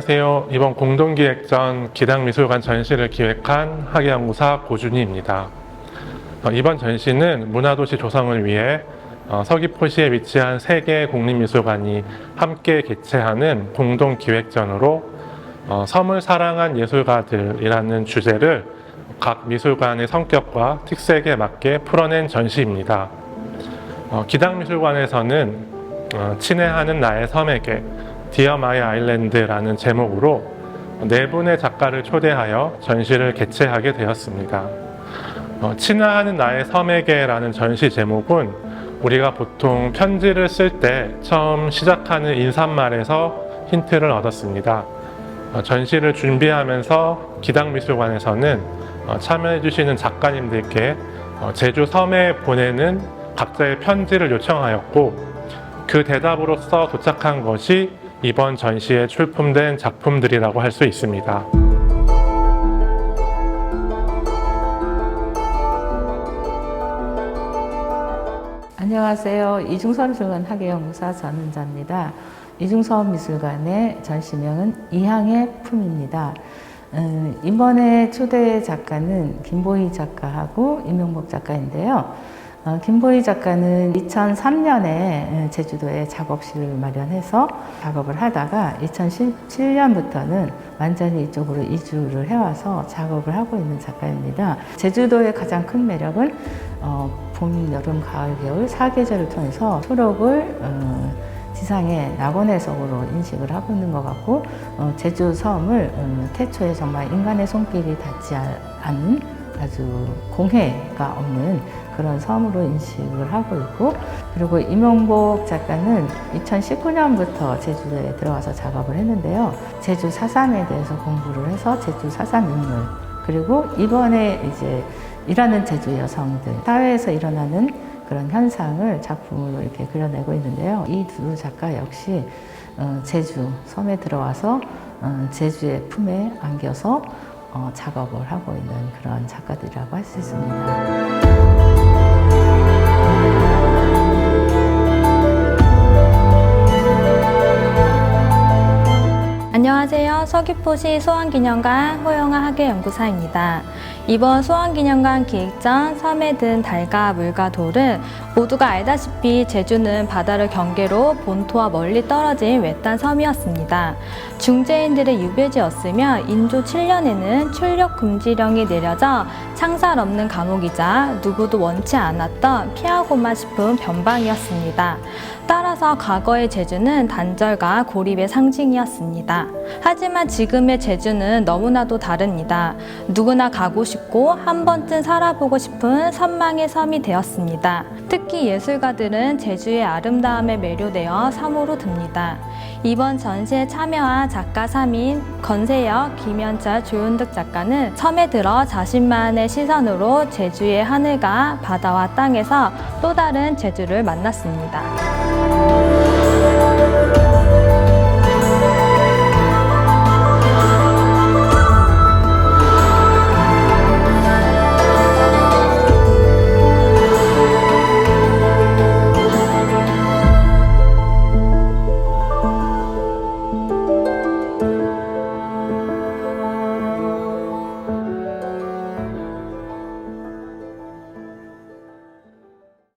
안녕하세요. 이번 공동기획전 기당미술관 전시를 기획한 학예연구사 고준희입니다. 어, 이번 전시는 문화도시 조성을 위해 어, 서귀포시에 위치한 세 개의 국립미술관이 함께 개최하는 공동기획전으로 어, 섬을 사랑한 예술가들이라는 주제를 각 미술관의 성격과 특색에 맞게 풀어낸 전시입니다. 어, 기당미술관에서는 어, 친애하는 나의 섬에게 디어 마이 아일랜드라는 제목으로 네 분의 작가를 초대하여 전시를 개최하게 되었습니다. 어, 친애하는 나의 섬에게라는 전시 제목은 우리가 보통 편지를 쓸 때 처음 시작하는 인사말에서 힌트를 얻었습니다. 어, 전시를 준비하면서 기당미술관에서는 어, 참여해주시는 작가님들께 어, 제주 섬에 보내는 각자의 편지를 요청하였고 그 대답으로서 도착한 것이 이번 전시에 출품된 작품들이라고 할 수 있습니다. 안녕하세요. 이중서미술관 학예연구사 전은자입니다. 이중서미술관의 전시명은 이항의 품입니다. 음, 이번에 초대 작가는 김보희 작가하고 임용복 작가인데요. 어, 김보희 작가는 2003년에 제주도에 작업실을 마련해서 작업을 하다가 2017년부터는 완전히 이쪽으로 이주를 해와서 작업을 하고 있는 작가입니다. 제주도의 가장 큰 매력은 어, 봄, 여름, 가을, 겨울 사계절을 통해서 초록을 어, 지상의 낙원의 속으로 인식을 하고 있는 것 같고 어, 제주 섬을 어, 태초에 정말 인간의 손길이 닿지 않은 아주 공해가 없는 그런 섬으로 인식을 하고 있고 그리고 임용복 작가는 2019년부터 제주도에 들어와서 작업을 했는데요. 제주 사삼에 대해서 공부를 해서 제주 사삼 인물 그리고 이번에 이제 일하는 제주 여성들 사회에서 일어나는 그런 현상을 작품으로 이렇게 그려내고 있는데요. 이 두 작가 역시 어, 제주 섬에 들어와서 어, 제주의 품에 안겨서 어, 작업을 하고 있는 그런 작가들이라고 할 수 있습니다. 안녕하세요. 서귀포시 소환기념관 호영아 학예연구사입니다. 이번 소환기념관 기획전 섬에 든 달과 물과 돌은 모두가 알다시피 제주는 바다를 경계로 본토와 멀리 떨어진 외딴 섬이었습니다. 중재인들의 유배지였으며 인조 7년에는 출력 금지령이 내려져 창살 없는 감옥이자 누구도 원치 않았던 피하고만 싶은 변방이었습니다. 따라서 과거의 제주는 단절과 고립의 상징이었습니다. 하지만 지금의 제주는 너무나도 다릅니다. 누구나 가고 싶고 한 번쯤 살아보고 싶은 선망의 섬이 되었습니다. 특히 예술가들은 제주의 아름다움에 매료되어 섬으로 듭니다. 이번 전시에 참여한 작가 3인 건세혁, 김현철, 조윤득 작가는 섬에 들어 자신만의 시선으로 제주의 하늘과 바다와 땅에서 또 다른 제주를 만났습니다.